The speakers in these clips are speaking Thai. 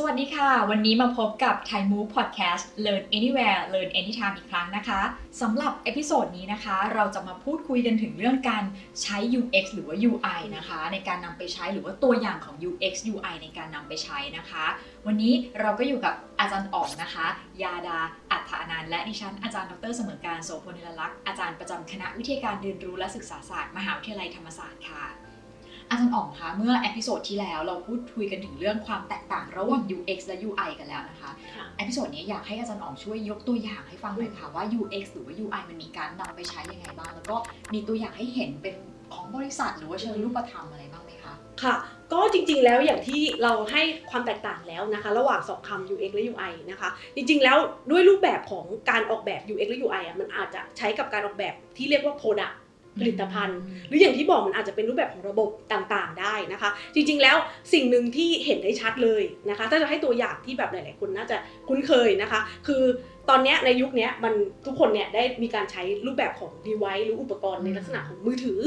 สวัสดีค่ะ วันนี้มาพบกับ Thai Move Podcast Learn Anywhere Learn Anytime อีกครั้งนะคะสำหรับเอพิโซดนี้นะคะ เราจะมาพูดคุยกันถึงเรื่องการใช้ UX หรือว่า UI นะคะ ในการนำไปใช้หรือว่าตัวอย่างของ UX UI ในการนำไปใช้นะคะ วันนี้เราก็อยู่กับอาจารย์อ๋องนะคะ ยาดา อัฏฐานันและดิฉันอาจารย์ดรเสมอการโสพลนิลลักษณ์อาจารย์ประจำคณะวิทยาการเรียนรู้และศึกษาศาสตร์ มหาวิทยาลัยธรรมศาสตร์ค่ะ อาจารย์อ๋องคะเมื่อเอพิโซดที่แล้วเราพูดคุยกันถึงเรื่องความแตกต่างระหว่าง UX และ UI กันแล้วนะคะค่ะเอพิโซดนี้อยากให้อาจารย์อ๋องช่วยยกตัวอย่างให้ฟังหน่อยค่ะว่า UX หรือว่า UI มันมีการนำไปใช้ยังไงบ้าง แล้วก็มีตัวอย่างให้เห็นเป็นของบริษัทหรือว่าเชิงรูปธรรมอะไรบ้างไหมคะค่ะก็จริงๆ แล้วอย่างที่เราให้ความแตกต่างแล้วนะคะ ระหว่างสองคำ UX และ UI นะคะ จริงๆ แล้วด้วยรูปแบบของการออกแบบ UX และ UI อะมันอาจจะใช้กับการออกแบบที่เรียกว่า Product ผลิตภัณฑ์ หรืออย่างที่บอกมันอาจจะเป็นรูปแบบของระบบต่างๆ ได้นะคะ จริงๆแล้วสิ่งหนึ่งที่เห็นได้ชัดเลยนะคะ ถ้าจะให้ตัวอย่างที่แบบหลาย ๆ คนน่าจะคุ้นเคยนะคะ คือตอนนี้ในยุคนี้มันทุกคนเนี่ยได้มีการใช้รูปแบบของ device หรืออุปกรณ์ในลักษณะของมือถือ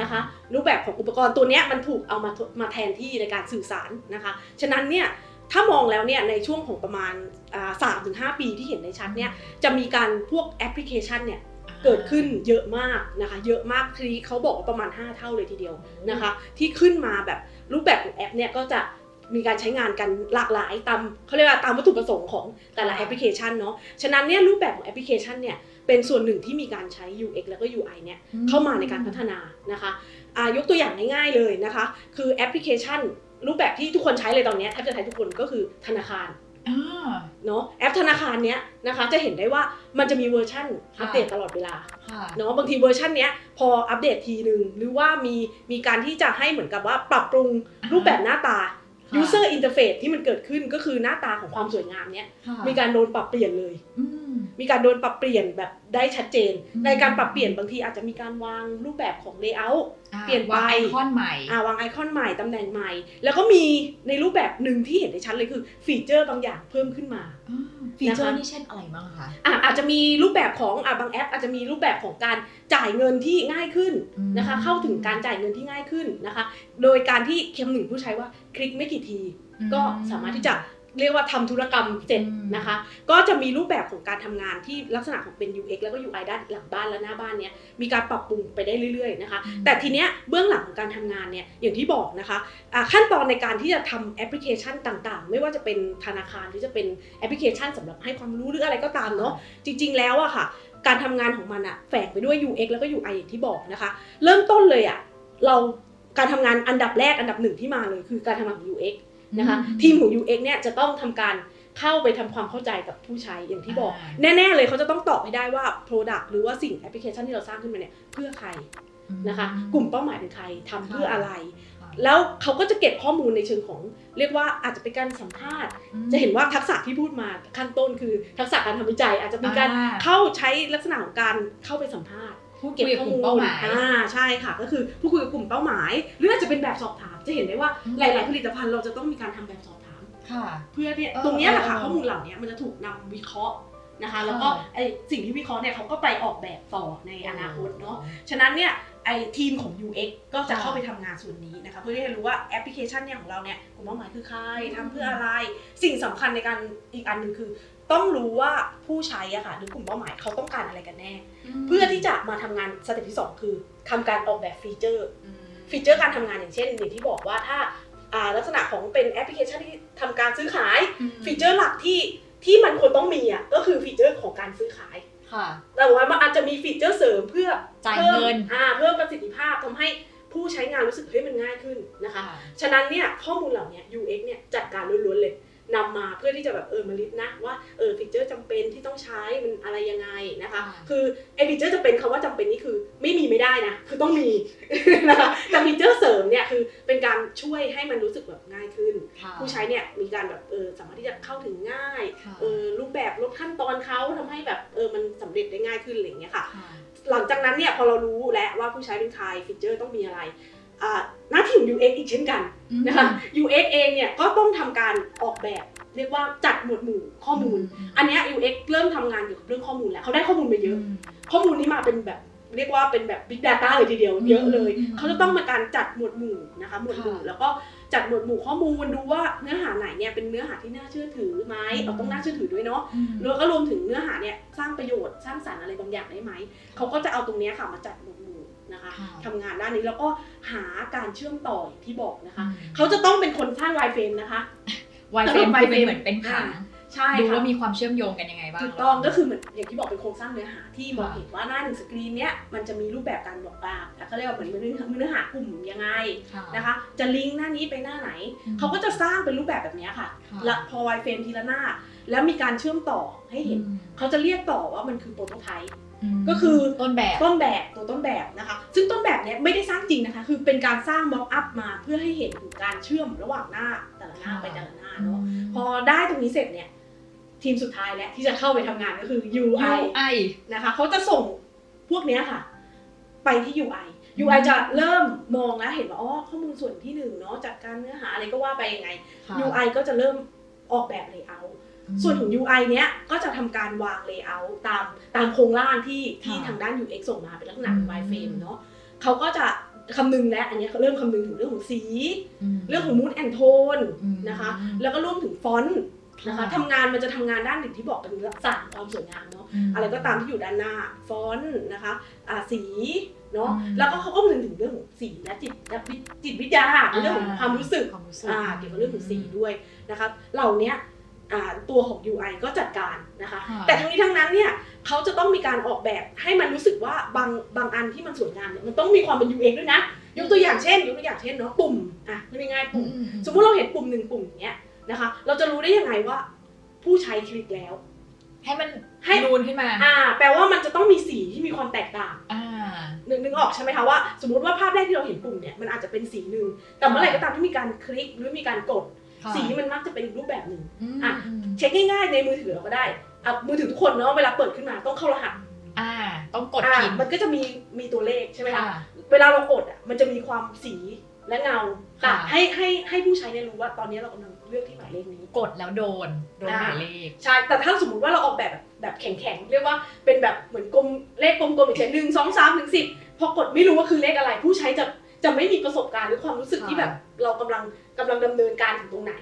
นะคะรูปแบบของอุปกรณ์ตัวเนี้ยมันถูกเอามามาแทนที่ในการสื่อสารนะคะฉะนั้นเนี่ยถ้ามองแล้วเนี่ยในช่วงของประมาณสามถึงห้าปีที่เห็นในชัดเนี่ยจะมีการพวกแอปพลิเคชันเนี่ย เกิดขึ้นเยอะมากนะคะ เยอะมากทีเขาบอกว่าประมาณ 5 เท่าเลยทีเดียวนะคะ ที่ขึ้นมาแบบรูปแบบของแอปเนี่ยก็จะมีการใช้งานกันหลากหลายตามเขาเรียกว่าตามวัตถุประสงค์ของแต่ละแอปพลิเคชันเนาะ ฉะนั้นเนี่ยรูปแบบของแอปพลิเคชันเนี่ยเป็นส่วนหนึ่งที่มีการใช้ UX แล้วก็ UI เนี่ยเข้ามาในการพัฒนานะคะอ่ายกตัวอย่างง่ายๆเลยนะคะ คือแอปพลิเคชันรูปแบบที่ทุกคนใช้เลยตอนเนี้ยแทบจะใช้ทุกคนก็คือธนาคารอ่า เนาะแอปธนาคารเนี้ยนะคะจะเห็นได้ว่ามันจะมีเวอร์ชันค่ะอัปเดตตลอดเวลาค่ะเนาะบางทีเวอร์ชันเนี้ยพออัปเดตทีหนึ่งหรือว่ามีมีการที่จะให้เหมือนกับว่าปรับปรุงรูปแบบหน้าตาค่ะ user interface ที่มันเกิดขึ้นก็คือหน้าตาของความสวยงามเนี้ยค่ะมีการโดนปรับเปลี่ยนเลยอื มมีการโดนปรับเปลี่ยนแบบได้ชัดเจนอืมในการปรับเปลี่ยนบางทีอาจจะมีการวางรูปแบบของ layout อ่าเปลี่ยนไปวางไอคอนใหม่อ่าวางไอคอนใหม่ตำแหน่งใหม่ แล้วก็มีในรูปแบบหนึ่งที่เห็นได้ชัดเลยคือฟีเจอร์บางอย่างเพิ่มขึ้นมาอ่าฟีเจอนะคะร์นี่เช่นอะไรบ้างคะอะอาจจะมีรูปแบบของอะบางแอป อาจจะมีรูปแบบของการจ่ายเงินที่ง่ายขึ้นนะคะ เข้าถึงการจ่ายเงินที่ง่ายขึ้นนะคะ โดยการที่เคมหนึ่งผู้ใช้ว่าคลิกไม่กี่ทีก็สามารถที่จะ เรียกว่าทำธุรกรรมเสร็จอืมนะคะ ก็จะมีรูปแบบของการทำงานที่ลักษณะของเป็น UX แล้วก็ UI ด้านหลังบ้านและหน้าบ้านเนี้ยมีการปรับปรุงไปได้เรื่อยๆนะคะอืมแต่ทีเนี้ยเบื้องหลังของการทำงานเนี่ยอย่างที่บอกนะคะอ่าขั้นตอนในการที่จะทำแอปพลิเคชันต่างๆ ไม่ว่าจะเป็นธนาคารหรือจะเป็นแอปพลิเคชันสำหรับให้ความรู้หรืออะไรก็ตามเนาะจริง ๆ แล้วอะค่ะ การทำงานของมันอะแฝงไปด้วย UX แล้วก็ UI อย่างที่บอกนะคะ เริ่มต้นเลยอะเราการทำงานอันดับแรกอันดับหนึ่งที่มาเลยคือการทำงานของ UX นะคะอืมทีมของ UX เนี่ยจะต้องทำการเข้าไปทำความเข้าใจกับผู้ใช้อย่างที่บอกอ่าแน่ๆเลยเขาจะต้องตอบให้ได้ว่า Product หรือว่าสิ่งแอปพลิเคชันที่เราสร้างขึ้นมาเนี่ยเพื่อใครนะคะ กลุ่มเป้าหมายเป็นใครทำเพื่ออะไรค่ะแล้วเขาก็จะเก็บข้อมูลในเชิงของ เรียกว่าอาจจะเป็นการสัมภาษณ์อืมจะเห็นว่าทักษะที่พูดมาขั้นต้นคือ ทักษะการทำวิจัย อาจจะมีการอ่าเข้าใช้ลักษณะของการเข้าไปสัมภาษณ์ผู้คุยกับกลุ่มเป้าหมายอ่าใช่ค่ะ ก็คือผู้คุยกับกลุ่มเป้าหมาย หรืออาจจะเป็นแบบสอบถาม จะเห็นได้ว่าอืมหลาย ๆ ผลิตภัณฑ์เราจะต้องมีการทำแบบสอบถามค่ะเพื่อเนี่ยเออตรงเนี้ยแหละค่ะเออข้อมูลเหล่านี้มันจะถูกนำวิเคราะห์นะคะค่ะแล้วก็ไอสิ่งที่วิเคราะห์เนี่ยเขาก็ไปออกแบบต่อในอนาคตเนาะฉะนั้นเนี่ยไอทีมของ UX ก็จะค่ะเข้าไปทำงานส่วนนี้นะคะเพื่อที่จะรู้ว่าแอปพลิเคชันเนี่ยของเราเนี่ยกลุ่มเป้าหมายคือใครอืมทำเพื่ออะไร สิ่งสำคัญในการอีกอันหนึ่งคือ ต้องรู้ว่าผู้ใช้อะค่ะหรือกลุ่มเป้าหมายเขาต้องการอะไรกันแน่ เพื่อที่จะมาทำงานสเต็ปที่สองคือทำการออกแบบฟีเจอร์อืม ฟีเจอร์การทำงานอย่างเช่นอย่างที่บอกว่าถ้าอ่าลักษณะของเป็นแอปพลิเคชันที่ทำการซื้อขายอืมฟีเจอร์หลักที่ที่มันควรต้องมีอะก็คือฟีเจอร์ของการซื้อขายค่ะแต่ว่ามันอาจจะมีฟีเจอร์เสริมเพื่อจ่ายพิ่มเงินอ่าเพิ่มประสิทธิภาพทำให้ผู้ใช้งานรู้สึกเฮ้ยมันง่ายขึ้นนะคะ ฉะนั้นเนี่ยข้อมูลเหล่านี้ UX เนี่ยจัดการล้วนๆเลย นำมาเพื่อที่จะแบบเออมาลิสต์นะว่าเออฟีเจอร์จำเป็นที่ต้องใช้มันอะไรยังไงนะคะค่ะคือไอฟีเจอร์จำเป็นคำว่าจำเป็นนี่คือไม่มีไม่ได้นะคือต้องมีนะคะแต่ฟีเจอร์เสริมเนี่ยคือเป็นการช่วยให้มันรู้สึกแบบง่ายขึ้นค่ะผู้ใช้เนี่ยมีการแบบเออสามารถที่จะเข้าถึงง่ายค่ะเออรูปแบบลดขั้นตอนเขาทำให้แบบเออมันสำเร็จได้ง่ายขึ้นอะไรอย่างเงี้ยค่ะค่ะ หลังจากนั้นเนี่ยพอเรารู้แล้วว่าผู้ใช้เป็นใครฟีเจอร์ต้องมีอะไรอ่า หน้าที่ของ UX อีกเช่นกันนะคะ UX เองเนี่ยก็ต้องทำการออกแบบเรียกว่าจัดหมวดหมู่ข้อมูล อันเนี้ย UX เริ่มทำงานเกี่ยวกับเรื่องข้อมูลแล้วเขาได้ข้อมูลมาเยอะ ข้อมูลนี้มาเป็นแบบเรียกว่าเป็นแบบ Big Data เลยทีเดียวอืมเยอะเลยอืมเขาจะต้องมาการจัดหมวดหมู่นะคะหมวดหมู่ค่ะแล้วก็จัดหมวดหมู่ข้อมูลดูว่าเนื้อหาไหนเนี่ยเป็นเนื้อหาที่น่าเชื่อถือไหมเราต้องน่าเชื่อถือด้วยเนาะอืมแล้วก็รวมถึงเนื้อหาเนี่ยสร้างประโยชน์สร้างสรรค์อะไรบางอย่างได้ไหมเขาก็จะเอาตรงเนี้ยค่ะมาจัดหมวดหมู่ นะคะค่ะทำงานด้านนี้แล้วก็หาการเชื่อมต่ออย่างที่บอกนะคะอืมเขาจะต้องเป็นคนสร้างไวเฟรมนะคะไวเฟรมไวคือเฟรเป็นมเหมือนเป็นผังใช่ดูค่ะว่ามีความเชื่อมโยงกันยังไงบ้างถูกต้องเหรก็คือเหมือนอย่างที่บอกเป็นโครงสร้างเนื้อหาที่มองค่ะเห็นว่าหน้าหนึ่งสกรีนเนี้ยมันจะมีรูปแบบการบอกว่าเขาเรียกว่าเหมือนเนื้อหากลุ่มยังไงค่ะนะคะ จะลิงก์หน้านี้ไปหน้าไหนอืมเขาก็จะสร้างเป็นรูปแบบแบบเนี้ยค่ะค่ะและพอไวเฟรมทีละหน้า แล้วมีการเชื่อมต่อให้เห็นอืมเขาจะเรียกต่อว่ามันคือโปรโตไทป์ม ก็คือต้นแบบต้นแบบตัวต้นแบบนะคะ ซึ่งต้นแบบเนี้ยไม่ได้สร้างจริงนะคะ คือเป็นการสร้างม็อกอัพมาเพื่อให้เห็นถึงการเชื่อมระหว่างหน้าแต่ละหน้าไปแต่ละหน้าเนาะพอได้ตรงนี้เสร็จเนี่ยทีมสุดท้ายแล้วที่จะเข้าไปทำงานก็คือ UI UI นะคะเขาจะส่งพวกเนี้ยค่ะ ไปที่ UI UI จะเริ่มมองแล้วเห็นว่าอ๋อข้อมูลส่วนที่หนึ่งเนาะจากการเนื้อหาอะไรก็ว่าไปยังไงค่ะ UI ก็จะเริ่มออกแบบ layout ส่วนของ UI เนี้ยก็จะทำการวาง layout ตามตามโครงร่างที่ที่ค่ะทางด้าน UX ส่งมาเป็นลักษณะอืม wireframe เนาะเขาก็จะคำนึงและอันเนี้ยเขาเริ่มคำนึงถึงเรื่องของสีมเรื่องของ mood and tone อืมนะคะ แล้วก็รวมถึงฟอนต์นะคะทำงานมันจะทำงานด้านหนึ่งที่บอกเป็นลักษณะความสวยงามเนาะมอะไรก็ตามที่อยู่ด้านหน้าฟอนต์นะคะอ่าสีเนาะอืมแล้วก็เขาก็พูดถึงเรื่องของสีและจิตและวิจิตวิทยาเรื่องของความรู้สึกความรู้สึกอ่าเกี่ยวกับเรื่องของสีด้วยนะคะเหล่าเนี้ยอ่า ตัวของ UI ก็จัดการนะคะค่ะแต่ทั้งนี้ทั้งนั้นเนี่ยเขาจะต้องมีการออกแบบให้มันรู้สึกว่าบางบางอันที่มันสวยงามเนี่ยมันต้องมีความเป็น UX ด้วยนะ ยกตัวอย่างเช่น ยกตัวอย่างเช่นเนาะปุ่มอะง่ายๆปุ่มอือืสมมุติเราเห็นปุ่มหนึ่งปุ่มอย่างเนี้ยนะคะ เราจะรู้ได้ยังไงว่า ผู้ใช้คลิกแล้ว ให้มันให้นูนขึ้นมา อ่า แปลว่ามันจะต้องมีสีที่มีความแตกต่างอ่านึกนึกออกใช่ไหมคะว่าสมมติว่าภาพแรกที่เราเห็นปุ่มเนี่ยมันอาจจะเป็นสีหนึ่งแต่เมื่อไหร่ก็ตามที่มีการคลิกหรือมีการกด ค่ะสีมันมักจะเป็นอีกรูปแบบหนึ่ง มอะอืมเช็คง่ายๆในมือถือเราก็ได้อะมือถือทุกคนเนาะเวลาเปิดขึ้นมาต้องเข้ารหัสอ่า ต้องกดอ่าพิมพ์มันก็จะมีมีตัวเลขใช่ไหมคะ ค่ะ เวลาเรากดอะมันจะมีความสีและเงาค่ะแต่ให้ให้ให้ผู้ใช้เนี่ยรู้ว่าตอนนี้เรากำลังเลือกที่หมายเลขนี้ กดแล้วโดน โดนหอ่า มายเลข ใช่ แต่ถ้าสมมติว่าเราออกแบบแบบแบบแข็งๆ เรียกว่าเป็นแบบเหมือนกลมเลขกลมๆอย่างเช่นหนึ่งสองสามถึงสิบพอกดไม่รู้ว่าคือเลขอะไร ผู้ใช้จะ จะไม่มีประสบการณ์หรือความรู้สึกค่ะที่แบบเรากำลังกำลังดำเนินการถึงตรงไหน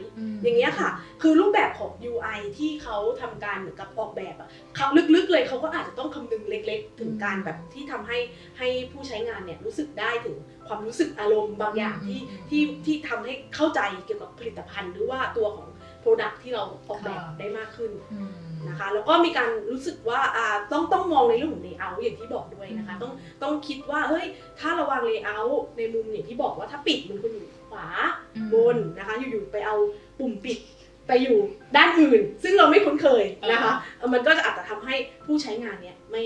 อย่างเงี้ยค่ะ คือรูปแบบของ UI ที่เขาทำการเหมือนกับออกแบบอะเขาลึกๆเลยเขาก็อาจจะต้องคำนึงเล็ก ๆ ถึงการแบบที่ทำให้ให้ผู้ใช้งานเนี่ยรู้สึกได้ถึงความรู้สึกอารมณ์บางอย่างที่อืมที่ที่ทำให้เข้าใจเกี่ยวกับผลิตภัณฑ์ หรือว่าตัวของ Product ที่เราออกแบบค่ะได้มากขึ้นอืม นะคะแล้วก็มีการรู้สึกว่าอ่าต้องต้องมองในเรื่องของ layout อย่างที่บอกด้วยนะคะอืมต้องต้องคิดว่าเฮ้ยถ้าเระวาง layout ในมุมอย่างที่บอกว่าถ้าปิดมันควรอยู่ขวาอืมบนนะคะอยู่ๆไปเอาปุ่มปิดไปอยู่ด้านอื่น ซึ่งเราไม่คุ้นเคยนะคะเอ่อมันก็จะอาจจะทำให้ผู้ใช้งานเนี่ยไม่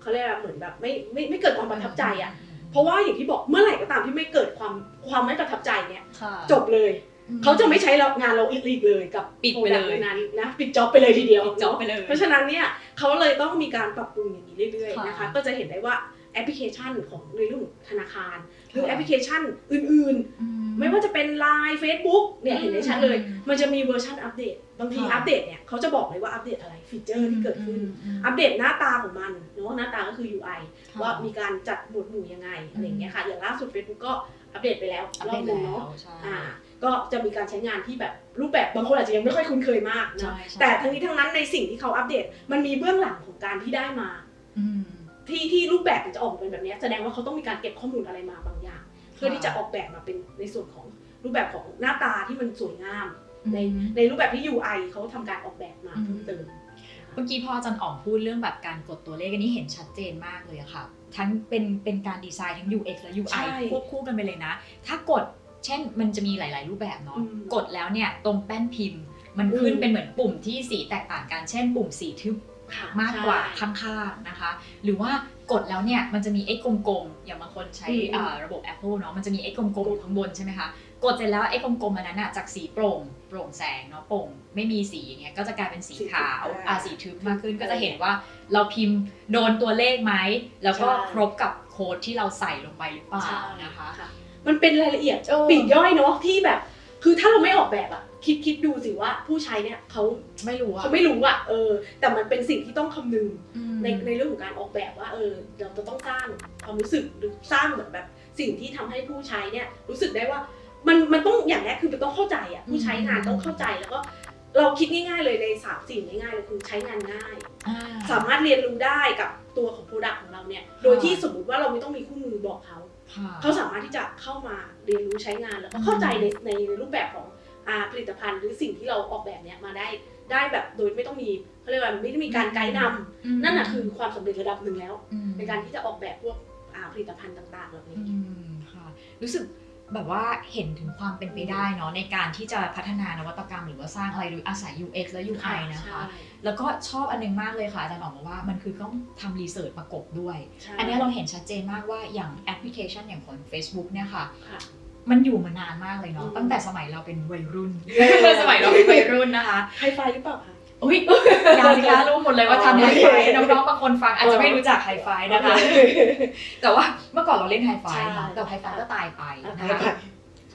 เขาเรียกว่าเหมือนแบบไม่ไม่ไม่เกิดความประทับใจอะเพราะว่าอย่างที่บอกเมื่อไหร่ก็ตามที่ไม่เกิดความความไม่ประทับใจเนี่ยค่ะจบเลยอืม เขาจะไม่ใช้เรางานเราอีกเลยกับปิดไปเลย product นั้นนะปิดจ็อบไปเลยทีเดียวปิดจ็อบเนาะไปเลย เพราะฉะนั้นเนี่ยเขาเลยต้องมีการปรับปรุงอย่างนี้เรื่อยๆนะคะค่ะก็จะเห็นได้ว่าแอปพลิเคชันของในเรื่องของธนาคาร หรือค่ะแอปพลิเคชันอื่นๆ ไม่ว่าจะเป็น Line Facebook เนี่ยเห็นได้ชัดเลยอืมมันจะมีเวอร์ชันอัปเดต บางทีค่ะอัปเดตเนี่ยเขาจะบอกเลยว่าอัปเดตอะไรฟีเจอร์ที่เกิดขึ้นมอัปเดตหน้าตาของมันเนาะหน้าตาก็คือ UI ค่ะว่ามีการจัดหมวดหมู่ยังไงอะไรอย่างเงี้ยค่ะอย่างล่าสุด Facebook ก็อัปเดตไปแล้วอัปรเดอบตหนึงแล้วเนาะใช่อ่า ก็จะมีการใช้งานที่แบบรูปแบบบางคนอาจจะยังไม่ค่อยคุ้นเคยมากใช่นะใช่แต่ทั้งนี้ทั้งนั้นในสิ่งที่เขาอัปเดต มันมีเบื้องหลังของการที่ได้มาอืมที่ที่รูปแบบมันจะออกมาเป็นแบบเนี้ยแสดงว่าเขาต้องมีการเก็บข้อมูลอะไรมาบางอย่าง เพื่อที่จะออกแบบมาเป็นในส่วนของรูปแบบของหน้าตาที่มันสวยงาม ในในรูปแบบที่ UI เขาทำการออกแบบมาอืมเพิ่มเติมเมื่อกี้พออาจันอ๋องพูดเรื่องแบบการกดตัวเลขอันนี้เห็นชัดเจนมากเลยอะค่ะ ทั้งเป็นเป็นการดีไซน์ทั้ง UX และ UI ใช่ควบคู่กันไปเลยนะ ถ้ากด เช่นมันจะมีหลาย ๆ รูปแบบเนาะอืมกดแล้วเนี่ยตรงแป้นพิมพ์ มันขึ้นอืมเป็นเหมือนปุ่มที่สีแตกต่างกัน เช่น ปุ่มสีทึบค่ะมากกว่าใช่ข้างๆนะคะ หรือว่ากดแล้วเนี่ยมันจะมีไอ้กลมๆอย่างบางคนใช้อืมอ่าระบบ Apple เนาะมันจะมีไอ้กลมๆอยู่ข้างบนใช่ไหมคะกดเสร็จแล้วไอ้กลมๆอันนั้นอะจากสีโปร่งโปร่งแสงเนาะโปร่งไม่มีสีอย่างเงี้ยก็จะกลายเป็นสีขาวอ่าสีทึบมากขึ้นก็จะเห็นว่าเราพิมพ์โดนตัวเลขไหมแล้วก็ใช่ครบกับโค้ดที่เราใส่ลงไปหรือเปล่าใช่นะคะค่ะ มันเป็นรายละเอียดเออ ปลีกย่อยเนาะที่แบบ คือถ้าเราไม่ออกแบบอะคิดคิดดูสิว่าผู้ใช้เนี่ยเขาไม่รู้อะเขาไม่รู้อะเออ แต่มันเป็นสิ่งที่ต้องคำนึง อืม ในในเรื่องของการออกแบบว่าเออเราจะต้องสร้างความรู้สึกหรือสร้างเหมือนแบบสิ่งที่ทำให้ผู้ใช้เนี่ยรู้สึกได้ว่ามันมันต้องอย่างแรกคือมันต้องเข้าใจอะผู้ใช้งานต้องเข้าใจแล้วก็เราคิดง่ายๆเลยในสามสิ่งง่ายๆเลยคือใช้งานง่าย อ่า สามารถเรียนรู้ได้กับตัวของโปรดักต์ของเราเนี่ยโดยที่สมมติว่าเราไม่ต้องมีคู่มือบอกเขาค่ะ เขาสามารถที่จะเข้ามาเรียนรู้ใช้งานแล้วก็เข้าใจในในในรูปแบบของอาผลิตภัณฑ์ หรือสิ่งที่เราออกแบบเนี่ยมาได้ได้แบบโดยไม่ต้องมีเขาเรียกว่าไม่ได้มีการไกด์นำอืมนั่นน่ะคือความสำเร็จระดับหนึ่งแล้วอืมในการที่จะออกแบบพวกอ่าผลิตภัณฑ์ต่างๆเหล่านี้อืมค่ะรู้สึกแบบว่าเห็นถึงความเป็นไปได้เนาะในการที่จะพัฒนานวัตกรรม หรือว่าสร้างอะไรโดยอาศัย UX และ UI นะคะ แล้วก็ชอบอันนึงมากเลยค่ะอาจารย์หนอมบอกว่ามันคือต้องทำรีเสิร์ชประกบด้วยใช่อันนี้เราเห็นชัดเจนมากว่าอย่างแอปพลิเคชันอย่างของ Facebook เนี่ยค่ะค่ะมันอยู่มานานมากเลยเนาะอืมตั้งแต่สมัยเราเป็นวัยรุ่นเออสมัยเราเป็นวัยรุ่นนะคะไฮไฟหรือเปล่าคะอุ้ยอยาสิคะรู้หมดเลยว่าทำไฮไฟน้องๆบางคนฟังอาจจะไม่รู้จักไฮไฟนะคะ แต่ว่าเมื่อก่อนเราเล่นไฮไฟใช่เนาะแต่ไฮไฟก็ตายไปไฮนะไฟคะ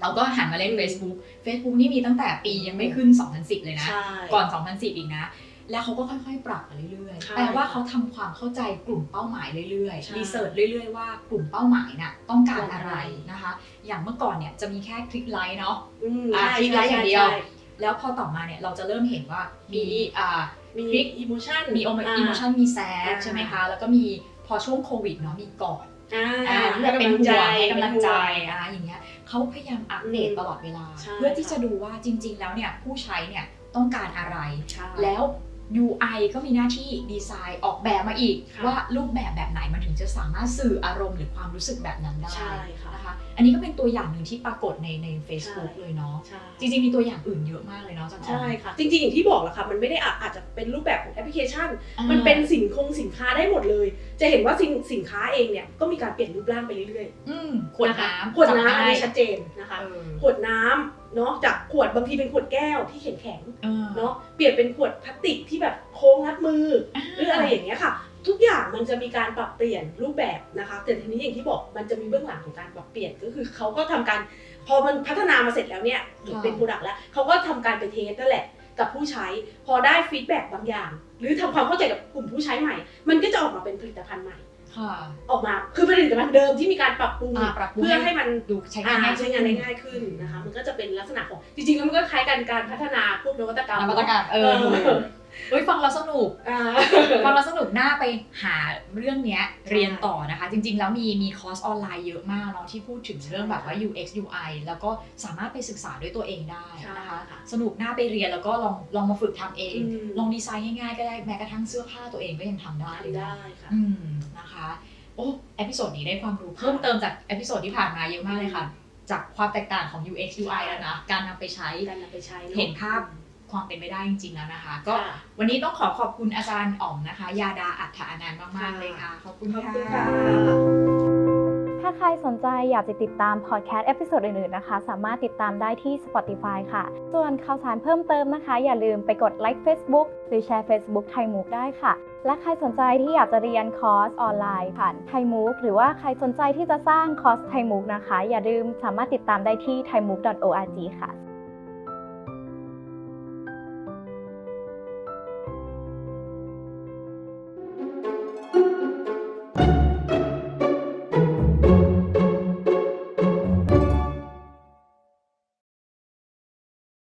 เราก็หันมาเล่น Facebook Facebook นี่มีตั้งแต่ปียังไม่ขึ้น 2010 เลยนะใช่ก่อน 2010 อีกนะ แล้วเขาก็ค่อยๆ ปรับมาเรื่อยใช่ๆแปลว่าเขาทำความเข้าใจกลุ่มเป้าหมายเรื่อยใช่ๆรีเสิร์ชเรื่อยๆ ว่ากลุ่มเป้าหมายน่ะต้องการอะไรนะคะ อย่างเมื่อก่อนเนี่ยจะมีแค่คลิกไลค์เนาะอืมอะใช่คลิกไลค์อย่างเดียวใช่แล้วพอต่อมาเนี่ยเราจะเริ่มเห็นว่ามีอ่ามีคลิกอีโมชั่นมีอิโมชันมีแซดอ่าใช่ไหมคะ แล้วก็มีพอช่วงโควิดเนาะมีกอดอ่าอ่าที่แบบเป็นห่วงให้กำลังใจอ่าอย่างเงี้ยเขาพยายามอัปเดตตลอดเวลาใช่เพื่อที่จะดูว่าจริง ๆ แล้วเนี่ยผู้ใช้เนี่ยต้องการอะไรใช่แล้ว UI ก็มีหน้าที่ดีไซน์ออกแบบมาอีกค่ะว่ารูปแบบแบบไหนมันถึงจะสามารถสื่ออารมณ์หรือความรู้สึกแบบนั้นได้ใช่ค่ะนะคะอันนี้ก็เป็นตัวอย่างหนึ่งที่ปรากฏในใน Facebook ใช่เลยเนาะใช่จริงๆ มีตัวอย่างอื่นเยอะมากเลยเนาะจันใช่ค่ะ จริงๆ อย่างที่บอกแหละค่ะ มันไม่ได้อะอาจจะเป็นรูปแบบของแอปพลิเคชันอ่ามันเป็นสินคงสินค้าได้หมดเลย จะเห็นว่าสินสินค้าเองเนี่ยก็มีการเปลี่ยนรูปร่างไปเรื่อยอืมขวดนะคะน้ำขวดน้ำจำอันได้นี้ชัดเจนนะคะเออขวดน้ำ เนาะจากขวดบางทีเป็นขวดแก้วที่แข็งแข็งเออๆเนาะเปลี่ยนเป็นขวดพลาสติกที่แบบโค้งงัดมือหรืออะไรอย่างเงี้ยค่ะ ทุกอย่างมันจะมีการปรับเปลี่ยนรูปแบบนะคะ แต่ทีนี้อย่างที่บอกมันจะมีเบื้องหลังของการปรับเปลี่ยนก็คือเขาก็ทำการพอมันพัฒนามาเสร็จแล้วเนี่ยหรือเป็นโปรดักต์แล้วเขาก็ทำการไปเทสนั่นแหละกับผู้ใช้พอได้ฟีดแบ็กบางอย่าง หรือทำความเข้าใจกับกลุ่มผู้ใช้ใหม่ มันก็จะออกมาเป็นผลิตภัณฑ์ใหม่ค่ะ ออกมาคือผลิตภัณฑ์เดิมที่มีการปรับปรุงอ่าปรับปรุงเพื่อให้มันดูใช้อ่างานง่ายใช้งานได้ง่ายขึ้นนะคะ มันก็จะเป็นลักษณะของจริงๆแล้วมันก็คล้ายกันการพัฒนาพวกนวัตกรรมนวัตกรรมเออ เออเฮ้ยฟังแล้วสนุกอ่าฟังแล้วสนุกน่าไปหาเรื่องเนี้ยเรียนต่อนะคะ จริง ๆ แล้วมีมีคอร์สออนไลน์เยอะมากเนาะที่พูดถึงเรื่องแบบว่า UX UI แล้วก็สามารถไปศึกษาด้วยตัวเองได้นะคะใช่ค่ะสนุกน่าไปเรียนแล้วก็ลองลองมาฝึกทำเองอืมลองดีไซน์ง่ายๆก็ได้แม้กระทั่งเสื้อผ้าตัวเองก็ยังทำได้เลยทำนะได้ค่ะอืมนะคะโอ้เอพิโซดนี้ได้ความรู้เพิ่มเติมจากเอพิโซดที่ผ่านมาเยอะมากเลยค่ะ จากความแตกต่างของ UX UI แล้วนะการนำไปใช้การนำไปใช้อะเห็นภาพ ความเป็นไปได้จริงๆแล้วนะคะ ก็ค่ะวันนี้ต้องขอขอบคุณอาจารย์อ๋อมนะคะ ยาดาอัฏฐานันต์มากๆเลยค่ะ ขอบคุณขอบค่ะคุณค่ะ ถ้าใครสนใจอยากจะติดตามพอดแคสต์เอพิโซดอื่นๆนะคะ สามารถติดตามได้ที่ Spotify ค่ะ ส่วนข่าวสารเพิ่มเติมนะคะ อย่าลืมไปกดไลค์ Facebook หรือแชร์ Facebook ไทยมุกได้ค่ะ และใครสนใจที่อยากจะเรียนคอร์สออนไลน์ผ่านไทยมุกหรือว่าใครสนใจที่จะสร้างคอร์สไทยมุกนะคะ อย่าลืมสามารถติดตามได้ที่ thaimook.org ค่ะ